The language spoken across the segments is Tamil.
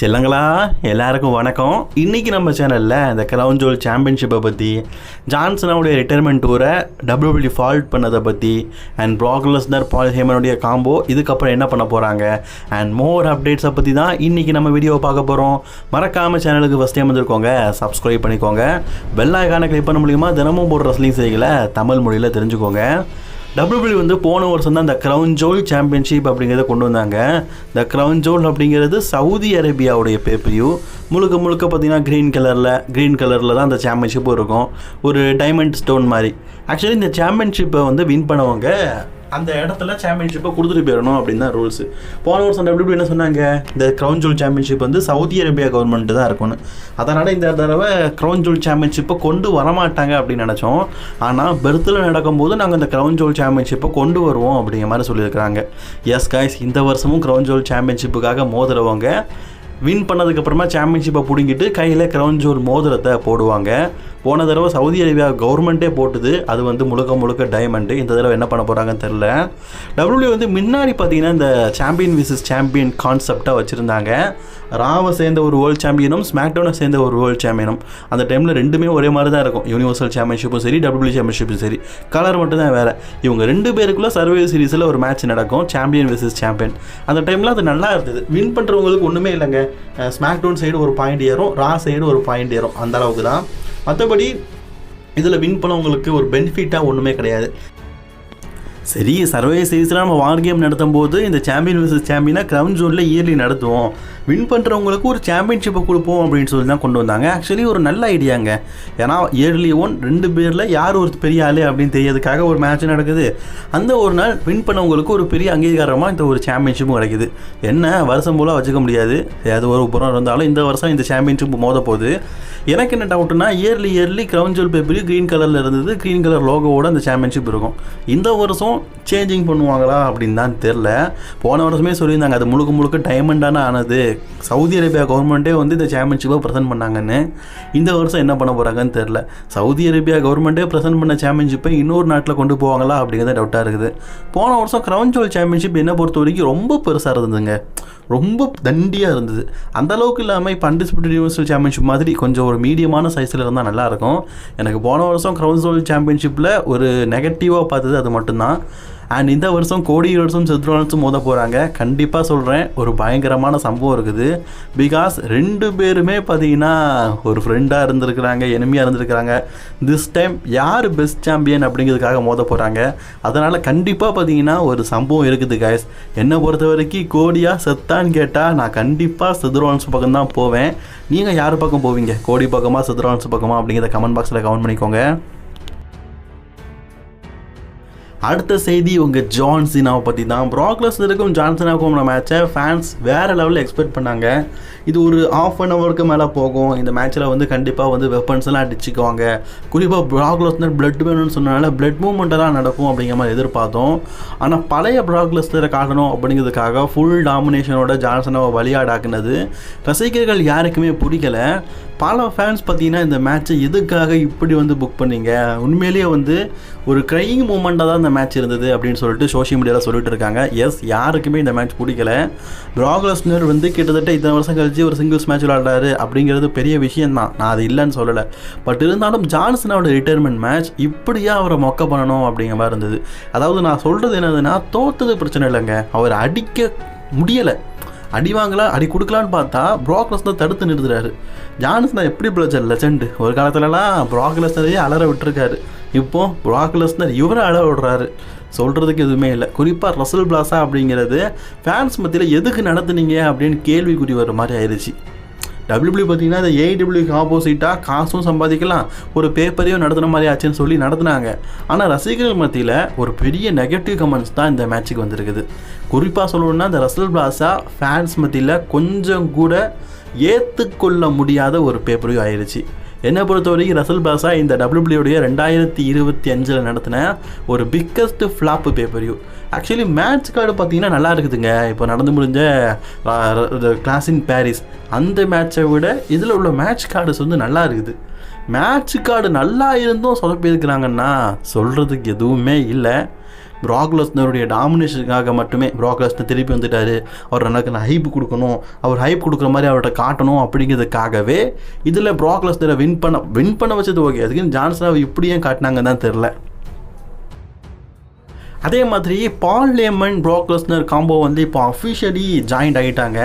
செல்லங்களா எல்லாருக்கும் வணக்கம். இன்றைக்கி நம்ம சேனலில் இந்த கிரவுன் ஜோல் சாம்பியன்ஷிப்பை பற்றி ஜான்சனாவுடைய ரிட்டையர்மெண்ட் டூரை டபிள்யூபிள்யூ ஃபால்ட் பண்ணதை பற்றி அண்ட் ப்ராக்லஸ்னர் பால் ஹேமனுடைய காம்போ இதுக்கப்புறம் என்ன பண்ண போகிறாங்க அண்ட் மோர் அப்டேட்ஸை பற்றி தான் இன்றைக்கி நம்ம வீடியோவை பார்க்க போகிறோம் மறக்காமல் சேனலுக்கு ஃபஸ்ட் டைம் வந்துருக்கோங்க சப்ஸ்கிரைப் பண்ணிக்கோங்க. பெல் ஐக்கானை கிளிக் பண்ண முடியுமா தினமும் போடுற ரஸ்லிங் செய்திகளை தமிழ் மொழியில் தெரிஞ்சுக்கோங்க. டபிள்யூபிள்யூ வந்து போன வருஷம் தான் இந்த க்ரௌன் ஜோல் சாம்பியன்ஷிப் அப்படிங்கிறத கொண்டு வந்தாங்க. இந்த க்ரௌன் ஜோல் அப்படிங்கிறது சவுதி அரேபியாவுடைய பேப்பரியூ முழுக்க முழுக்க பார்த்தீங்கன்னா க்ரீன் கலரில் க்ரீன் கலரில் தான் அந்த சாம்பியன்ஷிப்பும் இருக்கும். ஒரு டைமண்ட் ஸ்டோன் மாதிரி. ஆக்சுவலி இந்த சாம்பியன்ஷிப்பை வந்து வின் பண்ணவங்க அந்த இடத்துல சாம்பியன்ஷிப்பை கொடுத்துட்டு போயிடணும் அப்படின்னு தான் ரூல்ஸ் போன வருஷம் டபிள்யூபி என்ன சொன்னாங்க? இந்த க்ரௌன் ஜூல் சாம்பியன்ஷிப் வந்து சவுதி அரேபியா கவர்மெண்ட் தான் இருக்கணும். அதனால் இந்த தடவை க்ரௌன் ஜூல் சாம்பியன்ஷிப்பை கொண்டு வரமாட்டாங்க அப்படின்னு நினச்சோம். ஆனால் பெர்த்தில் நடக்கும்போது நாங்கள் இந்த க்ரௌன் ஜூல் சாம்பியன்ஷிப்பை கொண்டு வருவோம் அப்படிங்கிற மாதிரி சொல்லியிருக்கிறாங்க. எஸ் காய்ஸ் இந்த வருஷமும் க்ரௌன் ஜூல் சாம்பியன்ஷிப்புக்காக மோதுறவங்க வின் பண்ணதுக்கப்புறமா சாம்பியன்ஷிப்பை பிடுங்கிட்டு கையில் க்ரௌன் ஜூல் மோதிரத்தை போடுவாங்க. போன தடவை சவுதி அரேபியா கவர்மெண்ட்டே போட்டுது. அது வந்து முழுக்க முழுக்க டைமண்டு இந்த தடவை என்ன பண்ண போகிறாங்கன்னு தெரில டபிள்யூ வந்து முன்னாடி பார்த்தீங்கன்னா இந்த சாம்பியன் விசஸ் சாம்பியன் கான்செப்டாக வச்சுருந்தாங்க. ராவை சேர்ந்த ஒரு வேர்ல்டு சாம்பியனும் ஸ்மாக்டவுனை சேர்ந்த ஒரு வேர்ல்டு சாம்பியனும் அந்த டைமில் ரெண்டுமே ஒரே மாதிரி தான் இருக்கும். யூனிவர்சல் சாம்பியன்ஷிப்பும் சரி டபிள்யூ சாம்பியன்ஷிப்பும் சரி. கலர் மட்டும் தான் வேறு. இவங்க ரெண்டு பேருக்குள்ளே சர்வே சீரிஸில் ஒரு மேட்ச் நடக்கும். சாம்பியன் விசஸ் சாம்பியன் அந்த டைமில் அது நல்லா இருந்தது. வின் பண்ணுறவங்களுக்கு ஒன்றுமே இல்லைங்க. ஸ்மாக்டவுன் சைடு ஒரு பாயிண்ட் ஏறும் ரா சைடு ஒரு பாயிண்ட் ஏறும். அந்த அளவுக்கு தான். மற்றபடி இதில் வின் பண்ணவங்களுக்கு ஒரு பெனிஃபிட்டாக ஒன்றுமே கிடையாது. சரி சர்வே சீரீஸ்லாம் நம்ம வார் கேம் நடத்தும் போது இந்த சாம்பியன் வர்சஸ் சாம்பியனாக கிரவுண்ட் ஜோனில் இயர்லி நடத்துவோம். வின் பண்ணுறவங்களுக்கு ஒரு சாம்பியன்ஷிப்பை கொடுப்போம் அப்படின்னு சொல்லி தான் கொண்டு வந்தாங்க. ஆக்சுவலி ஒரு நல்ல ஐடியாங்க ஏன்னா இயர்லி ஒன் ரெண்டு பேரில் யார் ஒரு பெரிய ஆள் அப்படின்னு தெரியறதுக்காக ஒரு மேட்ச் நடக்குது. அந்த ஒரு நாள் வின் பண்ணவங்களுக்கு ஒரு பெரிய அங்கீகாரமாக இந்த ஒரு சாம்பியன்ஷிப்பும் கிடைக்குது. என்ன? வருஷம் போல் வச்சுக்க முடியாது. ஏதாவது ஒரு புறம் இருந்தாலும் இந்த வருஷம் இந்த சாம்பியன்ஷிப் மோத போகுது. எனக்கு என்ன டவுட்னா early early crown jewel February green கலரில் இருந்தது க்ரீன் கலர் லோகோவோட அந்த சாம்பியன்ஷிப் இருக்கும். இந்த வருஷம் சேஞ்சிங் பண்ணுவாங்களா அப்படின்னு தான் தெரில போன வருஷமே சொல்லியிருந்தாங்க அது முழுக்க முழுக்க டைமண்டான ஆனது. சவுதி அரேபியா கவர்மெண்ட்டே வந்து இந்த சாம்பியன்ஷிப்பை ப்ரெசென்ட் பண்ணாங்கன்னு இந்த வருஷம் என்ன பண்ண போகிறாங்கன்னு தெரில சவுதி அரேபியா கவர்மெண்ட்டே ப்ரெசென்ட் பண்ண சாம்பியன்ஷிப்பை இன்னொரு நாட்டில் கொண்டு போவாங்களா அப்படிங்கிறத டவுட்டாக இருக்குது. போன வருஷம் கிரவுன் ஜோல் சாம்பியன்ஷிப் என்ன பொறுத்த வரைக்கும் ரொம்ப பெருசாக இருந்ததுங்க. ரொம்ப தண்டியாக இருந்தது. அந்த அளவுக்கு இல்லாமல் இப்போ அன்டிஸ்பியூட்டட் யூனிவர்சல் சாம்பியன்ஷிப் மாதிரி கொஞ்சம் ஒரு மீடியமான சைஸில் இருந்தால் நல்லாயிருக்கும் எனக்கு போன வருஷம் கிரவுன் ஜோல் சாம்பியன்ஷிப்பில் ஒரு நெகட்டிவாக பார்த்தது அது மட்டும்தான். அண்ட் இந்த வருஷம் கோடி வருஷம் செத்ரோனல்ஸும் மோத போகிறாங்க கண்டிப்பாக சொல்கிறேன் ஒரு பயங்கரமான சம்பவம் இருக்குது. பிகாஸ் ரெண்டு பேருமே பார்த்தீங்கன்னா ஒரு ஃப்ரெண்டாக இருந்திருக்கிறாங்க எனிமையாக இருந்திருக்கிறாங்க. திஸ் டைம் யார் பெஸ்ட் சாம்பியன் அப்படிங்கிறதுக்காக மோத போகிறாங்க அதனால் கண்டிப்பாக பார்த்தீங்கன்னா ஒரு சம்பவம் இருக்குது கைஸ் என்னை பொறுத்த வரைக்கும் கோடியாக செத்தான்னு கேட்டால் நான் கண்டிப்பாக செத்ரோனல்ஸ் பக்கம் தான் போவேன். நீங்கள் யார் பக்கம் போவீங்க? கோடி பக்கமாக செத்ரோனல்ஸ் பக்கமா அப்படிங்கிறத கமெண்ட் பாக்ஸில் கமெண்ட் பண்ணிக்கோங்க. அடுத்த செய்தி உங்கள் ஜான்சினாவை பற்றி தான் ப்ராக்லஸ்னருக்கும் ஜான்சனாவுக்கும் மேட்சை ஃபேன்ஸ் வேறு லெவலில் எக்ஸ்பெக்ட் பண்ணாங்க. இது ஒரு ஆஃப் அன் ஹவருக்கு மேலே போகும். இந்த மேட்ச்சில் வந்து கண்டிப்பாக வந்து வெப்பன்ஸ் எல்லாம் அடிச்சுக்குவாங்க. குறிப்பாக ப்ராக்லஸ்னர் பிளட் வேணும்னு சொன்னனால பிளட் மூவ்மெண்ட்டெல்லாம் நடக்கும் அப்படிங்கிற மாதிரி எதிர்பார்த்தோம். ஆனால் பழைய ப்ராக்லஸ்னரை காட்டணும் அப்படிங்கிறதுக்காக ஃபுல் டாமினேஷனோட ஜான்சனாவை வழியாடாக்குனது. ரசிகர்கள் யாருக்குமே பிடிக்கல பல ஃபேன்ஸ் பார்த்தீங்கன்னா இந்த மேட்ச்சை எதுக்காக இப்படி வந்து புக் பண்ணீங்க? உண்மையிலேயே வந்து ஒரு க்ரைங் மூமெண்ட்டாக தான் இந்த மேட்ச் இருந்தது அப்படின்னு சொல்லிட்டு சோஷியல் மீடியாவில் சொல்லிட்டு இருக்காங்க. எஸ் யாருக்குமே இந்த மேட்ச் பிடிக்கல. ப்ராக்லஸ்னர் வந்து கிட்டத்தட்ட இத்தனை வருஷம் கழிச்சு ஒரு சிங்கிள்ஸ் மேட்ச் விளாடுறாரு அப்படிங்கிறது பெரிய விஷயம் தான் நான் அது இல்லைன்னு சொல்லலை. பட் இருந்தாலும் ஜான்சனோட ரிட்டையர்மெண்ட் மேட்ச் இப்படியா அவரை மொக்க பண்ணணும் அப்படிங்கிற மாதிரி இருந்தது. அதாவது நான் சொல்கிறது என்னதுன்னா தோத்தது பிரச்சனை இல்லைங்க. அவர் அடிக்க முடியலை. அடி வாங்கலாம் அடி கொடுக்கலான்னு பார்த்தா ப்ராக் லெஸ்னர் தடுத்து நிறுத்துறாரு. ஜான்சன் எப்படி பிழைச்சார் லெஜண்டு ஒரு காலத்துலலாம் ப்ராக் லெஸ்னரையே அலற விட்டுருக்காரு. இப்போ ப்ராக் லெஸ்னர் இவரை அழ விடுறாரு. சொல்கிறதுக்கு எதுவுமே இல்லை. குறிப்பாக ரசல் பிளாஸா அப்படிங்கிறது ஃபேன்ஸ் மத்தியில் எதுக்கு நடத்துனீங்க அப்படின்னு கேள்விக்குறி வர மாதிரி ஆயிடுச்சு. டபிள்யூபிள்யூ பார்த்தீங்கன்னா அந்த ஏடபிள்யூக்கு ஆப்போசிட்டாக காசும் சம்பாதிக்கலாம் ஒரு பேப்பரையும் நடத்துன மாதிரி ஆச்சுன்னு சொல்லி நடத்துனாங்க. ஆனால் ரசிகர்கள் மத்தியில் ஒரு பெரிய நெகட்டிவ் கமெண்ட்ஸ் தான் இந்த மேட்ச்சுக்கு வந்திருக்குது. குறிப்பாக சொல்லணும்னா இந்த ரசல் பிளாஸா ஃபேன்ஸ் மத்தியில் கொஞ்சம் கூட ஏற்றுக்கொள்ள முடியாத ஒரு பேப்பரையும் ஆயிடுச்சு என்னை பொறுத்த வரைக்கும் ரசல் பாசா இந்த டபிள்யூபிள்யூடைய ரெண்டாயிரத்தி இருபத்தி அஞ்சில் நடத்தின ஒரு பிக்கஸ்ட் ஃப்ளாப்பு பேப்பரியூ ஆக்சுவலி மேட்ச் கார்டு பார்த்தீங்கன்னா நல்லா இருக்குதுங்க. இப்போ நடந்து முடிஞ்ச கிளாஸ் இன் பாரிஸ் அந்த மேட்சை விட இதில் உள்ள மேட்ச் கார்டுஸ் வந்து நல்லா இருக்குது. மேட்ச் கார்டு நல்லா இருந்தும் சொதப்பியிருக்கிறாங்கன்னா சொல்கிறதுக்கு எதுவுமே இல்லை. ப்ராக்லஸ்னருடைய டாமினேஷனுக்காக மட்டுமே ப்ராக்லஸ்னர் திருப்பி வந்துட்டார். அவர் எனக்கு நான் ஹைப் கொடுக்கணும். அவர் ஹைப் கொடுக்குற மாதிரி அவர்கிட்ட காட்டணும் அப்படிங்கிறதுக்காகவே இதில் ப்ராக்லஸ்னரை வின் பண்ண வின் பண்ண வச்சது ஓகே அதுக்குன்னு ஜான்சனாவை இப்படி ஏன் காட்டினாங்கன்னு தான் தெரில அதே மாதிரி பால் லேமன் ப்ராக்லஸ்னர் காம்போ வந்து இப்போ அஃபிஷியலி ஜாயின்ட் ஆகிட்டாங்க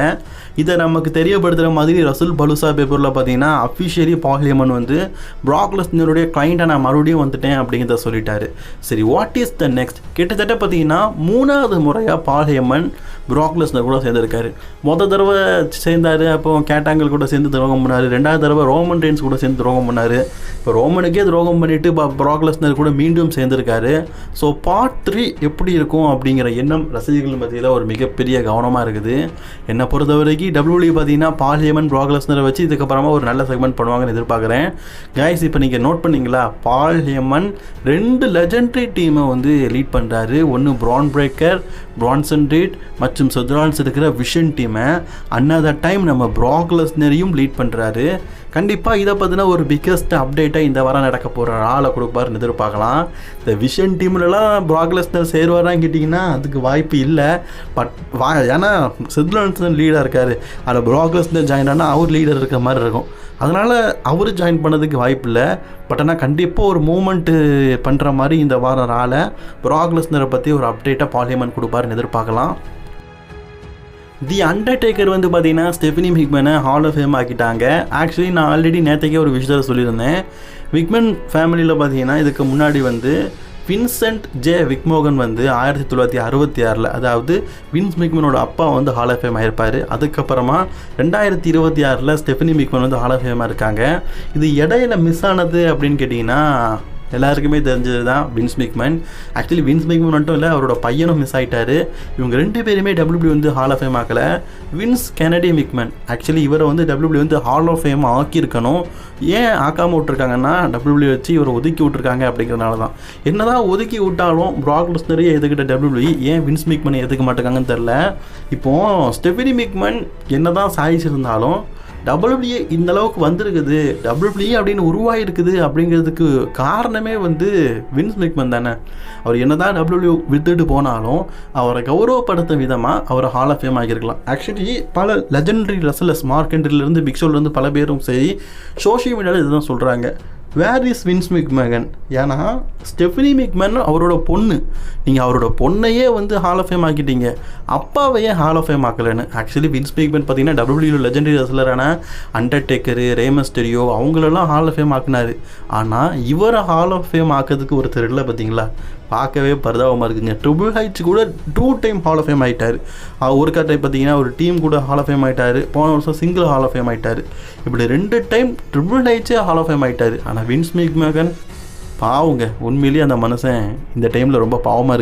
இதை நமக்கு தெரியப்படுத்துகிற மாதிரி ரசூல் பலுசா பேப்பரில் பார்த்தீங்கன்னா அஃபிஷியலி பால் லேமன் வந்து ப்ராக்லஸ்னருடைய கிளைண்ட்டை நான் மறுபடியும் வந்துட்டேன் அப்படிங்கிறத சொல்லிட்டாரு. சரி வாட் இஸ் த நெக்ஸ்ட் கிட்டத்தட்ட பார்த்தீங்கன்னா மூணாவது முறையாக பால் ஹேமன் ப்ராக்லஸ்னர் கூட சேர்ந்துருக்காரு. மொதல் தடவை சேர்ந்தார் அப்போ கேட்டாங்கல் கூட சேர்ந்து துரோகம் பண்ணார். ரெண்டாவது தடவை ரோமன் ரெயின்ஸ் கூட சேர்ந்து துரோகம் பண்ணார். இப்போ ரோமனுக்கே துரோகம் பண்ணிட்டு இப்போ ப்ராக்லஸ்னர் கூட மீண்டும் சேர்ந்துருக்காரு. ஸோ பார்ட் த்ரீ எப்படி இருக்கும் அப்படிங்கிற எண்ணம் ரசிகர்கள் மத்தியில் ஒரு மிகப்பெரிய கவனமாக இருக்குது. என்னை பொறுத்த வரைக்கும் டபிள்யூடி பார்த்தீங்கன்னா பாலியமன் ப்ராக்லஸ்னரை வச்சு இதுக்கப்புறமா ஒரு நல்ல செக்மெண்ட் பண்ணுவாங்கன்னு எதிர்பார்க்குறேன். கைஸ் இப்போ நீங்கள் நோட் பண்ணீங்களா? பால் ரெண்டு லெஜண்டரி டீமை வந்து லீட் பண்ணுறாரு ஒன்று ப்ரான் பிரேக்கர் ப்ரான்சன் ரீட் மற்றும் சதுரான்ஸ் இருக்கிற விஷன் டீமை அன்னதர் டைம் நம்ம ப்ராக்லஸ்னரையும் லீட் பண்ணுறாரு கண்டிப்பாக இதை பற்றின ஒரு பிக்கஸ்ட் அப்டேட்டாக இந்த வாரம் நடக்க போகிற ஆளை கொடுப்பாருன்னு எதிர்பார்க்கலாம். இந்த விஷன் டீம்லலாம் ப்ராக்லஸ்னர் சேருவாரான்னு கேட்டிங்கன்னா அதுக்கு வாய்ப்பு இல்லை. பட் வா ஏன்னா சித்லான்சன் லீடாக இருக்கார். அதில் ப்ராக்லஸ்னர் ஜாயின் ஆனால் அவர் லீடர் இருக்கிற மாதிரி இருக்கும். அதனால் அவர் ஜாயின் பண்ணதுக்கு வாய்ப்பு இல்லை. பட் ஆனால் கண்டிப்பாக ஒரு மூமெண்ட்டு பண்ணுற மாதிரி இந்த வாரம் ஆளை ப்ராக்லஸ்னரை பற்றி ஒரு அப்டேட்டாக பார்லிமெண்ட் கொடுப்பாருன்னு எதிர்பார்க்கலாம். தி அண்டர்டேக்கர் வந்து பார்த்தீங்கன்னா ஸ்டெஃபினி மிக்மனை ஹால் ஆஃப் ஃபேம் ஆக்கிட்டாங்க. ஆக்சுவலி நான் ஆல்ரெடி நேற்றுக்கே ஒரு விஷயத்தை சொல்லியிருந்தேன். விக்மன் ஃபேமிலியில் பார்த்தீங்கன்னா இதுக்கு முன்னாடி வந்து வின்சென்ட் ஜே விக்மோகன் வந்து ஆயிரத்தி தொள்ளாயிரத்தி அறுபத்தி ஆறில் அதாவது வின்ஸ் மிக்மனோட அப்பா வந்து ஹால் ஆஃப் ஃபேம் ஆயிருப்பார். அதுக்கப்புறமா ரெண்டாயிரத்தி இருபத்தி ஆறில் ஸ்டெஃபினி மிக்மன் வந்து ஹால் ஆஃப் ஃபேமாக இருக்காங்க. இது இடையில மிஸ் ஆனது அப்படின்னு கேட்டிங்கன்னா எல்லாருக்குமே தெரிஞ்சது தான் Vince McMahon actually Vince McMahon மட்டும் இல்லை அவரோட பையனும் மிஸ் ஆகிட்டார் இவங்க ரெண்டு பேருமே டபிள்யூபிள்யூ வந்து ஹால் ஆஃப் ஃபேம் ஆக்கலை. வின்ஸ் கெனடி மிக்மன் ஆக்சுவலி இவரை வந்து டபிள்யூபிள்யூ வந்து ஹால் ஆஃப் ஃபேம் ஆக்கியிருக்கணும். ஏன் ஆக்காமல் விட்ருக்காங்கன்னா டபிள்யூபிள்யூ வச்சு இவரை ஒதுக்கி விட்ருக்காங்க அப்படிங்கிறனால தான் என்னதான் ஒதுக்கி விட்டாலும் ப்ராக் லெஸ்னரையே எதுக்கிட்ட டபிள்யூபிள்யூ ஏன் வின்ஸ் மிக்மனை எதுக்க மாட்டேங்காங்கன்னு தெரில இப்போது ஸ்டெஃபினி மிக்மன் என்ன தான் சாதிச்சிருந்தாலும் டபிள்யூபிள்யூ இந்த அளவுக்கு வந்திருக்குது. டபிள்யூபிள்யூ அப்படின்னு உருவாகிருக்குது அப்படிங்கிறதுக்கு காரணமே வந்து வின்ஸ் மெக்மன் தானே. அவர் என்னதான் டபிள்யூபிள்யூ வித்துட்டு போனாலும் அவரை கௌரவப்படுத்தும் விதமாக அவரை ஹால் ஆஃப் ஃபேம் ஆகியிருக்கலாம் ஆக்சுவலி பல லெஜண்டரி ரெசலர்ஸ் மார்க்கெண்ட்லேருந்து பிக்ஷோலேருந்து பல பேரும் சரி சோஷியல் மீடியாவில் இதுதான் சொல்கிறாங்க வேர் இஸ் வின்ஸ் மிக்மேகன் ஏன்னா ஸ்டெஃபினி மிக்மேன் அவரோட பொண்ணு. நீங்கள் அவரோட பொண்ணையே வந்து ஹால் ஆஃப் ஃபேம் ஆக்கிட்டீங்க. அப்பாவையே ஹால் ஆஃப் ஃபேம் ஆக்கலைன்னு. ஆக்சுவலி வின்ஸ் மிக்மேன் பார்த்தீங்கன்னா டபிள்யூ லெஜண்டரி ரெஸ்லரான அண்டர்டேக்கரு ரேமஸ்டெரியோ அவங்களெல்லாம் ஹால் ஆஃப் ஃபேம் ஆக்குனாரு. ஆனால் இவரை ஹால் ஆஃப் ஃபேம் ஆக்கிறதுக்கு ஒருத்தர் இல்லை பார்த்தீங்களா? பார்க்கவே பரிதாபமாக இருக்குங்க. ட்ரிபிள் ஹைட்ஸ் கூட two time hall of fame ஆகிட்டார் ஒரு டைம் பார்த்தீங்கன்னா ஒரு டீம் கூட ஹால் ஆஃப் ஃபேம் ஆகிட்டார் போன வருஷம் சிங்கிள் ஹால் ஆஃப் ஃபேம் ஆகிட்டார் இப்படி ரெண்டு டைம் ட்ரிபிள் ஹைட்ஸே ஹால் ஆஃப் ஃபேம் ஆகிட்டார் ஆனால் வின்ஸ் மிக்மேகன் பாவுங்க. உண்மையிலேயே அந்த மனுஷன் இந்த டைமில் ரொம்ப பாவமாக இருக்குது